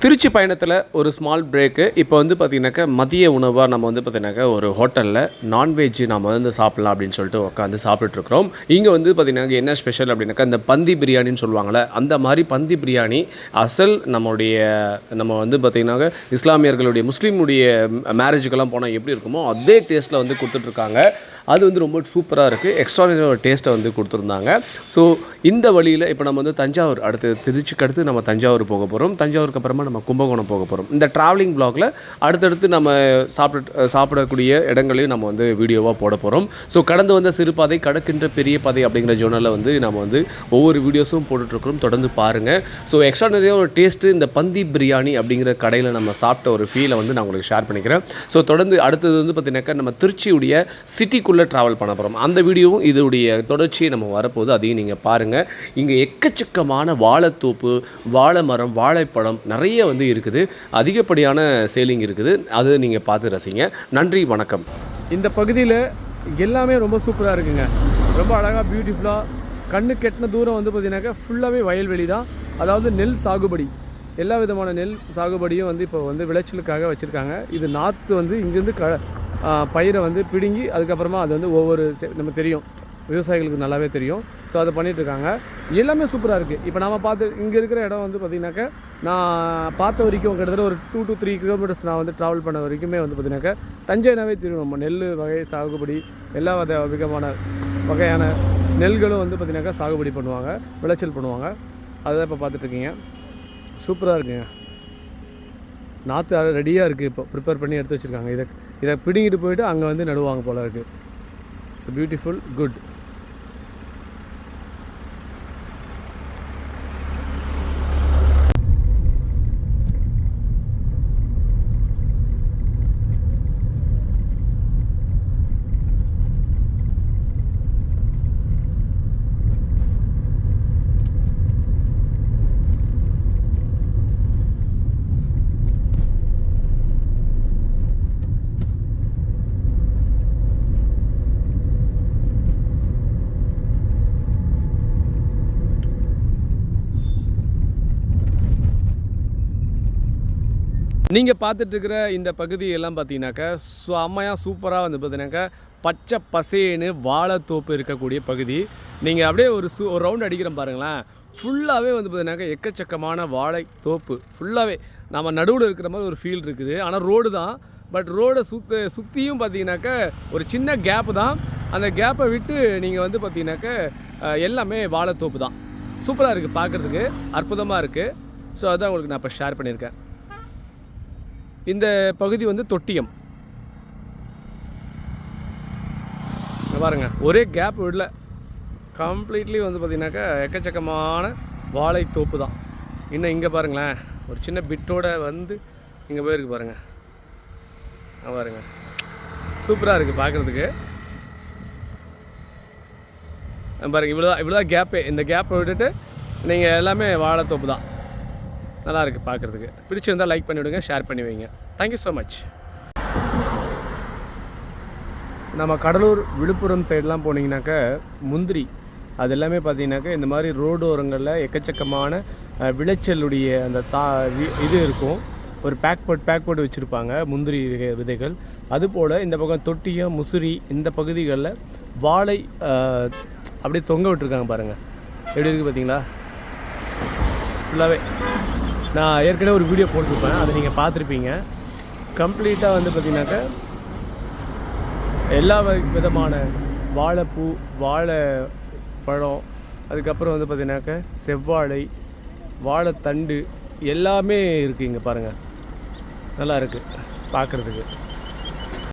திருச்சி பயணத்தில் ஒரு small brake இப்போ வந்து பார்த்திங்கனாக்கா மதிய உணவாக நம்ம வந்து பார்த்திங்கனாக்கா ஒரு ஹோட்டலில் நான்வெஜ் நம்ம வந்து சாப்பிட்லாம் அப்படின்னு சொல்லிட்டு உட்காந்து சாப்பிட்டுருக்குறோம் இங்கே வந்து பார்த்திங்கனாக்கா என்ன ஸ்பெஷல் அப்படின்னாக்கா இந்த பந்தி பிரியாணின்னு சொல்லுவாங்களே அந்த மாதிரி பந்தி பிரியாணி அசல் நம்மளுடைய நம்ம வந்து பார்த்திங்கனாக்கா இஸ்லாமியர்களுடைய முஸ்லீமுடைய மேரேஜுக்கெல்லாம் போனால் எப்படி இருக்குமோ அதே டேஸ்ட்டில் வந்து கொடுத்துட்ருக்காங்க அது வந்து ரொம்ப சூப்பராக இருக்குது எக்ஸ்ட்ரானரி ஒரு டேஸ்ட்டை வந்து கொடுத்துருந்தாங்க. ஸோ இந்த வழியில் இப்போ நம்ம வந்து தஞ்சாவூர் அடுத்து திருச்சிக்கு அடுத்து நம்ம தஞ்சாவூர் போக போகிறோம் தஞ்சாவூருக்கு அப்புறமா நம்ம கும்பகோணம் போக போகிறோம் இந்த ட்ராவலிங் பிளாகில் அடுத்தடுத்து நம்ம சாப்பிட சாப்பிடக்கூடிய இடங்களையும் நம்ம வந்து வீடியோவாக போட போகிறோம் ஸோ கடந்து வந்த சிறுபாதை கடக்கின்ற பெரிய பாதை அப்படிங்கிற ஜோனலில் வந்து நம்ம வந்து ஒவ்வொரு வீடியோஸும் போட்டுட்ருக்கிறோம். தொடர்ந்து பாருங்கள் ஸோ எக்ஸ்ட்ரானரியாக ஒரு டேஸ்ட்டு இந்த பந்தி பிரியாணி அப்படிங்கிற கடையில் நம்ம சாப்பிட்ட ஒரு ஃபீலை வந்து நான் உங்களுக்கு ஷேர் பண்ணிக்கிறேன். ஸோ தொடர்ந்து அடுத்தது வந்து பார்த்தீங்கன்னாக்கா நம்ம திருச்சியுடைய சிட்டிக்குள்ளே ட்ராவல் பண்ண போகிறோம் அந்த வீடியோவும் இதோடைய தொடர்ச்சியை நம்ம வரப்போகுது. அதையும் நீங்கள் பாருங்கள் இங்கே எக்கச்சக்கமான வாழைத்தோப்பு வாழை மரம் வாழைப்பழம் நிறைய வந்து இருக்குது. அதிகப்படியான சேலிங் இருக்குது. அது நீங்கள் பார்த்து ரசிங்க. நன்றி வணக்கம். இந்த பகுதியில் எல்லாமே ரொம்ப சூப்பராக இருக்குங்க. ரொம்ப அழகாக பியூட்டிஃபுல்லாக கண்ணு கெட்டின தூரம் வந்து பார்த்தீங்கன்னாக்கா ஃபுல்லாகவே வயல்வெளி தான். அதாவது நெல் சாகுபடி. எல்லா விதமான நெல் சாகுபடியும் வந்து இப்போ வந்து விளைச்சலுக்காக வச்சுருக்காங்க. இது நாற்று வந்து இங்கேருந்து க பயிரை வந்து பிடுங்கி அதுக்கப்புறமா அது வந்து ஒவ்வொரு நம்ம தெரியும். விவசாயிகளுக்கு நல்லாவே தெரியும். ஸோ அதை பண்ணிகிட்ருக்காங்க இருக்காங்க எல்லாமே சூப்பராக இருக்குது இப்போ நாம் பார்த்து இங்கே இருக்கிற இடம் வந்து பார்த்திங்கனாக்கா நான் பார்த்த வரைக்கும் கிட்டத்தட்ட ஒரு டூ டு த்ரீ கிலோமீட்டர்ஸ் நான் வந்து ட்ராவல் பண்ண வரைக்குமே வந்து பார்த்திங்கனாக்கா தஞ்சைனாவே தெரியும். நம்ம நெல் வகை சாகுபடி எல்லா வகை விதமான வகையான நெல்களும் வந்து பார்த்திங்கனாக்கா சாகுபடி பண்ணுவாங்க விளைச்சல் பண்ணுவாங்க. அதை இப்போ பார்த்துட்ருக்கீங்க சூப்பராக இருக்குங்க. நாற்று ரெடியாக இருக்குது இப்போ. ப்ரிப்பேர் பண்ணி எடுத்து வச்சுருக்காங்க. இதை இதை பிடிங்கிட்டு போயிட்டு அங்கே வந்து நடுவாங்க போல இருக்குது இட்ஸ் பியூட்டிஃபுல் குட் நீங்கள் பார்த்துட்ருக்கிற இந்த பகுதியெல்லாம் பார்த்தீங்கன்னாக்கா செம்மையாக சூப்பராக வந்து பார்த்தீங்கன்னாக்கா பச்சை பசேன்னு வாழைத்தோப்பு இருக்கக்கூடிய பகுதி. நீங்கள் அப்படியே ஒரு சு ஒரு ரவுண்ட் அடிக்கிறோம் பாருங்களேன். ஃபுல்லாகவே வந்து பார்த்தீங்கன்னாக்கா எக்கச்சக்கமான வாழை தோப்பு ஃபுல்லாகவே நம்ம நடுவில் இருக்கிற மாதிரி ஒரு ஃபீல் இருக்குது. ஆனால் ரோடு தான். பட் ரோடை சுத்த சுற்றியும் பார்த்தீங்கன்னாக்கா ஒரு சின்ன கேப்பு தான். அந்த கேப்பை விட்டு நீங்கள் வந்து பார்த்தீங்கன்னாக்கா எல்லாமே வாழைத்தோப்பு தான். சூப்பராக இருக்குது பார்க்குறதுக்கு. அற்புதமாக இருக்குது ஸோ அதான் உங்களுக்கு நான் இப்போ ஷேர் பண்ணியிருக்கேன். இந்த பகுதி வந்து தொட்டியம். பாருங்க ஒரே கேப் விடல. கம்ப்ளீட்லி வந்து பார்த்தீங்கன்னாக்கா எக்கச்சக்கமான வாழைத்தோப்பு தான். இன்னும் இங்கே பாருங்களேன் ஒரு சின்ன பிட்டோட வந்து இங்கே போயிருக்கு பாருங்க. பாருங்க. சூப்பராக இருக்குது பார்க்குறதுக்கு பாருங்க இவ்வளோ இவ்வளோ கேப்பே இந்த கேப்பை விட்டுட்டு நீங்கள் எல்லாமே வாழைத்தோப்பு தான். நல்லா இருக்குது பார்க்குறதுக்கு. பிடிச்சிருந்தால் லைக் பண்ணிவிடுங்க ஷேர் பண்ணி வைங்க. தேங்க்யூ ஸோ மச் நம்ம கடலூர் விழுப்புரம் சைடெலாம் போனீங்கன்னாக்கா முந்திரி அது எல்லாமே பார்த்தீங்கன்னாக்கா இந்த மாதிரி ரோடோரங்களில் எக்கச்சக்கமான விளைச்சலுடைய அந்த தா இது இருக்கும். ஒரு பேக் போட் பேக் போட்டு வச்சுருப்பாங்க முந்திரி விதை- விதைகள். அதுபோல் இந்த பக்கம் தொட்டியம் முசிறி இந்த பகுதிகளில் வாழை அப்படியே தொங்க விட்டுருக்காங்க பாருங்கள் எப்படி இருக்குது பார்த்தீங்களா? ஃபுல்லாகவே நான் ஏற்கனவே ஒரு வீடியோ போட்டிருப்பேன். அதை நீங்கள் பார்த்துருப்பீங்க. கம்ப்ளீட்டாக வந்து பார்த்தீங்கன்னாக்கா எல்லா விதமான வாழைப்பூ வாழை பழம் அதுக்கப்புறம் வந்து பார்த்திங்கனாக்கா செவ்வாழை வாழைத்தண்டு எல்லாமே இருக்குது இங்கே பாருங்கள் நல்லா இருக்குது பார்க்குறதுக்கு.